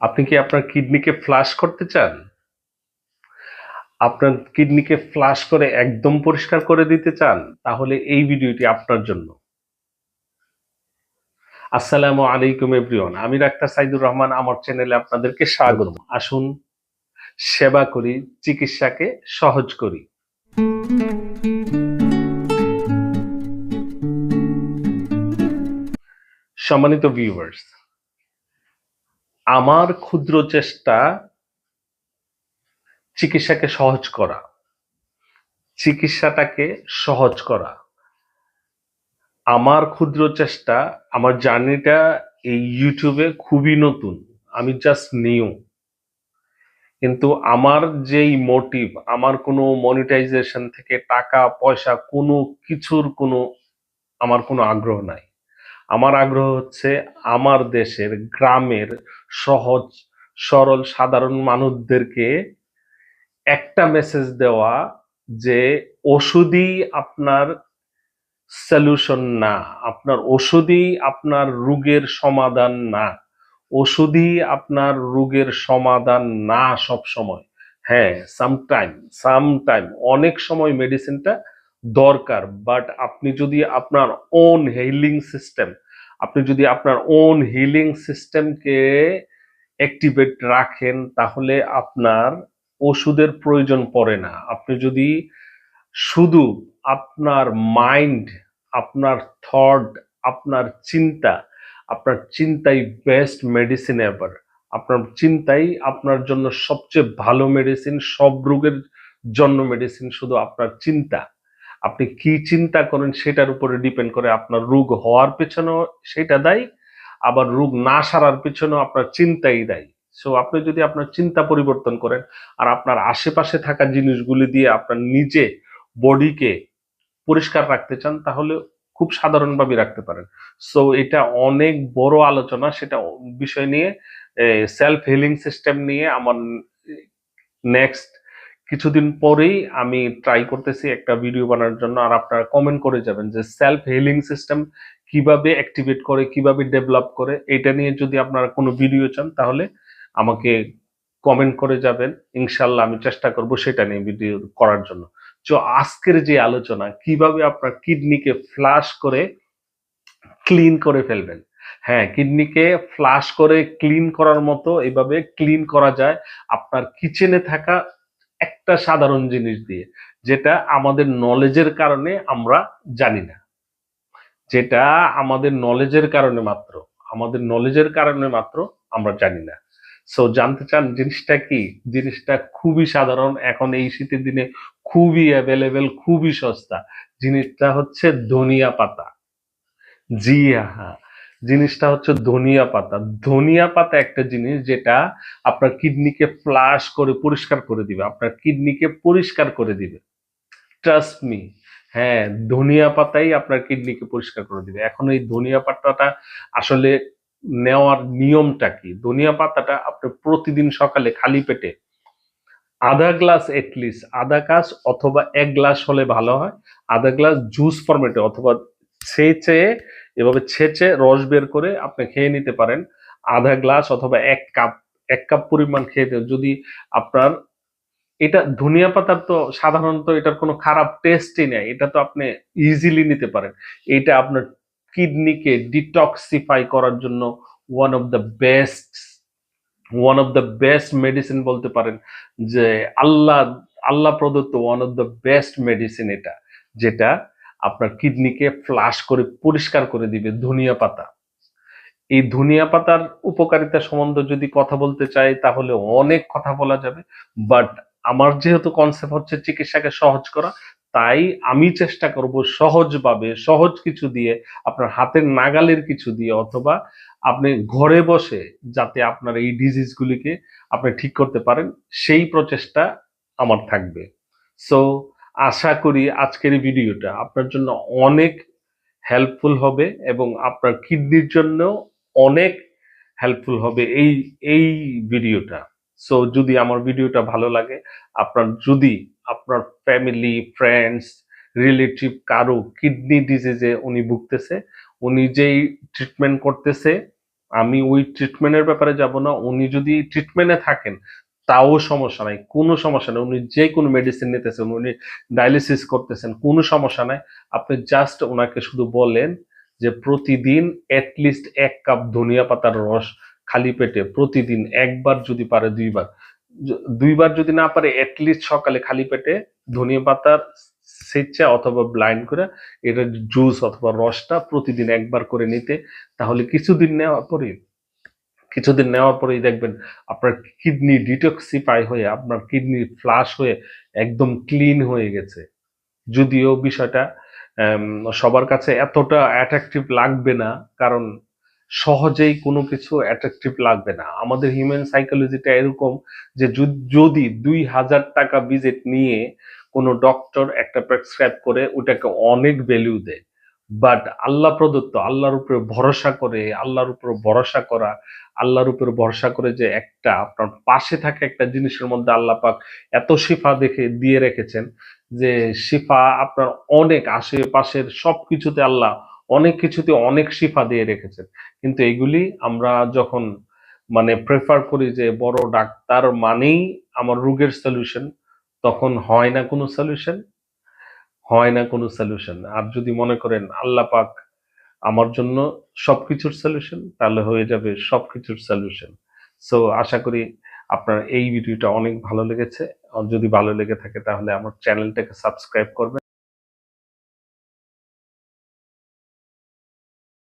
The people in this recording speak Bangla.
আপনি কি আপনার কিডনিকে ফ্লাশ করতে চান? আপনার কিডনিকে ফ্লাশ করে একদম পরিষ্কার করে দিতে চান, তাহলে এই ভিডিওটি আপনার জন্য। আসসালামু আলাইকুম এভরিওয়ান, আমি ডাক্তার সাইদুর রহমান, আমার চ্যানেলে আপনাদেরকে স্বাগত আসুন, সেবা করি, চিকিৎসাকে সহজ করি। সম্মানিত ভিউয়ার্স আমার ক্ষুদ্র চেষ্টা চিকিৎসাকে সহজ করা, চিকিৎসাটাকে সহজ করা। আমার ক্ষুদ্র চেষ্টা, আমার জার্নিটা এই ইউটিউবে খুবই নতুন, আমি জাস্ট নিউ কিন্তু আমার যেই মোটিভ আমার কোনো মনিটাইজেশন থেকে টাকা, পয়সা, কোনো কিছুর কোনো, আমার কোনো আগ্রহ নাই। আমার আগ্রহ হচ্ছে আমার দেশের, গ্রামের সহজ, সরল, সাধারণ মানুষদেরকে একটা মেসেজ দেওয়া যে ওষুধই আপনার সলিউশন না। আপনার ওষুধই আপনার রোগের সমাধান না। ওষুধই আপনার রোগের সমাধান না সব সময় হ্যাঁ সামটাইম সামটাইম অনেক সময় মেডিসিনটা দরকার বাট আপনি যদি আপনার ওন হিলিং সিস্টেম আপনি যদি আপনার ওন হিলিং সিস্টেমকে অ্যাক্টিভেট রাখেন, তাহলে আপনার ওষুধের প্রয়োজন পড়ে না। আপনি যদি শুধু আপনার মাইন্ড আপনার থট আপনার চিন্তা, আপনার চিন্তাই বেস্ট মেডিসিন এভার আপনার চিন্তাই আপনার জন্য সবচেয়ে ভালো মেডিসিন সব রোগের জন্য মেডিসিন শুধু আপনার চিন্তা। আপনি কি চিন্তা করেন সেটার উপরে ডিপেন্ড করে আপনার রোগ হওয়ার পেছনেও সেটা দায়ী, আবার রোগ না সারার পেছনেও আপনার চিন্তাই দায়ী। সো আপনি যদি আপনার চিন্তা পরিবর্তন করেন আর আপনার আশেপাশে থাকা জিনিসগুলি দিয়ে আপনার নিজে বডিকে পরিষ্কার রাখতে চান, তাহলে খুব সাধারণভাবে রাখতে পারেন। সো এটা অনেক বড় আলোচনা, সেটা বিষয় নিয়ে সেলফ হিলিং সিস্টেম নিয়ে আমার নেক্সট কিছুদিন পরেই আমি ট্রাই করতেছি একটা ভিডিও বানানোর জন্য, আর আপনারা কমেন্ট করে যাবেন যে সেলফ হিলিং সিস্টেম কীভাবে অ্যাক্টিভেট করে, কীভাবে ডেভেলপ করে, এটা নিয়ে যদি আপনারা কোনো ভিডিও চান, তাহলে আমাকে কমেন্ট করে যাবেন। ইনশাল্লাহ আমি চেষ্টা করব সেটা নিয়ে ভিডিও করার জন্য। তো আজকের যে আলোচনা, কীভাবে আপনার কিডনিকে ফ্লাশ করে ক্লিন করে ফেলবেন? হ্যাঁ কিডনিকে ফ্লাশ করে ক্লিন করার মতো এইভাবে ক্লিন করা যায়। আপনার কিচেনে থাকা একটা সাধারণ জিনিস দিয়ে, যেটা আমাদের নলেজের কারণে আমরা জানি না। যেটা আমাদের নলেজের কারণে মাত্র, আমাদের নলেজের কারণে মাত্র আমরা জানি না। সো জানতে চান জিনিসটা কি? জিনিসটা খুবই সাধারণ, এখন এই শীতের দিনে খুবই অ্যাভেলেবেল খুবই সস্তা। জিনিসটা হচ্ছে ধনিয়া পাতা। জি হ্যাঁ। জিনিসটা হচ্ছে ধনিয়া পাতা। ধনিয়া পাতা একটা জিনিস যেটা আপনার কিডনিকে ফ্লাশ করে, পরিষ্কার করে দিবে। আপনার কিডনিকে পরিষ্কার করে দিবে। ট্রাস্ট মি হ্যাঁ ধনিয়া পাতাই আপনার কিডনিকে পরিষ্কার করে দিবে। এখন এই ধনিয়া পাতাটা আসলে নেওয়ার নিয়মটা কি? ধনিয়া পাতাটা আপনি প্রতিদিন সকালে খালি পেটে আধা গ্লাস এটলিস্ট আধা গ্লাস অথবা এক গ্লাস হলে ভালো হয়। আধা গ্লাস জুস ফরমেটে অথবা ছেঁচে এভাবে ছেঁচে রস বের করে আপনি খেয়ে নিতে পারেন। আধা গ্লাস অথবা এক কাপ এক কাপ পরিমাণ খেয়ে যদি আপনার এটা ধনিয়া পাতার তো সাধারণত এটার কোনো খারাপ টেস্টই নেই। এটা তো আপনি ইজিলি নিতে পারেন। এটা আপনার কিডনিকে ডিটক্সিফাই করার জন্য one of the best one of the best medicine বলতে পারেন যে আল্লাহ আল্লাহ প্রদত্ত one of the best medicine এটা। যেটা আপনার কিডনিকে ফ্লাশ করে পরিষ্কার করে দিবে ধনিয়া পাতা। এই ধনিয়া পাতার উপকারিতা সম্বন্ধে যদি কথা বলতে চাই, তাহলে অনেক কথা বলা যাবে। বাট আমার যেহেতু কনসেপ্ট হচ্ছে চিকিৎসাকে সহজ করা, তাই আমি চেষ্টা করব সহজভাবে, সহজ কিছু দিয়ে, আপনার হাতের নাগালের কিছু দিয়ে, অথবা আপনি ঘরে বসে যাতে আপনার এই ডিজিজগুলিকে আপনি ঠিক করতে পারেন, সেই প্রচেষ্টা আমার থাকবে। সো আশা করি আজকের এই ভিডিওটা আপনার জন্য অনেক হেল্পফুল হবে এবং আপনার কিডনির জন্য অনেক হেল্পফুল হবে এই এই ভিডিওটা। সো যদি আমার ভিডিওটা ভালো লাগে, আপনার যদি আপনার ফ্যামিলি ফ্রেন্ডস রিলেটিভ কারও কিডনি ডিজিজে উনি ভুগতেছে, উনি যেই ট্রিটমেন্ট করতেছে, আমি ওই ট্রিটমেন্টের ব্যাপারে যাব না, উনি যদি ট্রিটমেন্টে থাকেন তাও সমস্যা নাই, কোনো সমস্যা নেই। উনি যে কোনো মেডিসিন নিতেছেন, উনি ডায়ালিসিস করতেছেন, কোনো সমস্যা নাই। আপনি জাস্ট ওনাকে শুধু বলেন যে প্রতিদিন অ্যাটলিস্ট এক কাপ ধনিয়া পাতার রস খালি পেটে প্রতিদিন একবার যদি পারে দুইবার। দুইবার যদি না পারে অ্যাটলিস্ট সকালে খালি পেটে ধনিয়া পাতার স্বেচ্ছা অথবা ব্লাইন্ড করে এটা জুস অথবা রসটা প্রতিদিন একবার করে নিতে, তাহলে কিছুদিন নেওয়ার পরে কিছুদিন নেওয়ার পরেই দেখবেন আপনার কিডনি ডিটক্সিফাই হয়ে, আপনার কিডনি ফ্লাশ হয়ে একদম ক্লিন হয়ে গেছে। যদিও বিষয়টা সবার কাছে এতটা অ্যাট্রাকটিভ লাগবে না, কারণ সহজেই কোনো কিছু অ্যাট্রাকটিভ লাগবে না। আমাদের হিউম্যান সাইকোলজিটা এরকম যে যদি দুই হাজার টাকা ভিজিট নিয়ে কোনো ডক্টর একটা প্রেসক্রাইব করে, ওটাকে অনেক ভ্যালু দেয়। বাট আল্লাহ প্রদত্ত, আল্লাহর উপরে ভরসা করে, আল্লাহর উপরে ভরসা করা, আল্লাহর উপরে ভরসা করে যে একটা আপনার পাশে থাকা একটা জিনিসের মধ্যে আল্লাহ পাক এত শিফা দেখে দিয়ে রেখেছেন যে শিফা আপনার অনেক আশেপাশের সব কিছুতে আল্লাহ অনেক কিছুতে অনেক শিফা দিয়ে রেখেছেন। কিন্তু এগুলি আমরা যখন মানে প্রেফার করি যে বড় ডাক্তার মানেই আমার রোগের সলিউশন তখন হয় না কোনো সলিউশন হয় না কোনো সলিউশন আর যদি মনে করেন আল্লাহ পাক আমার জন্য সব কিছুর সলিউশন তাহলে হয়ে যাবে সব কিছুর সলিউশন সো আশা করি আপনার এই ভিডিওটা অনেক ভালো লেগেছে। যদি ভালো লেগে থাকে, তাহলে আমার চ্যানেলটাকে সাবস্ক্রাইব করবেন।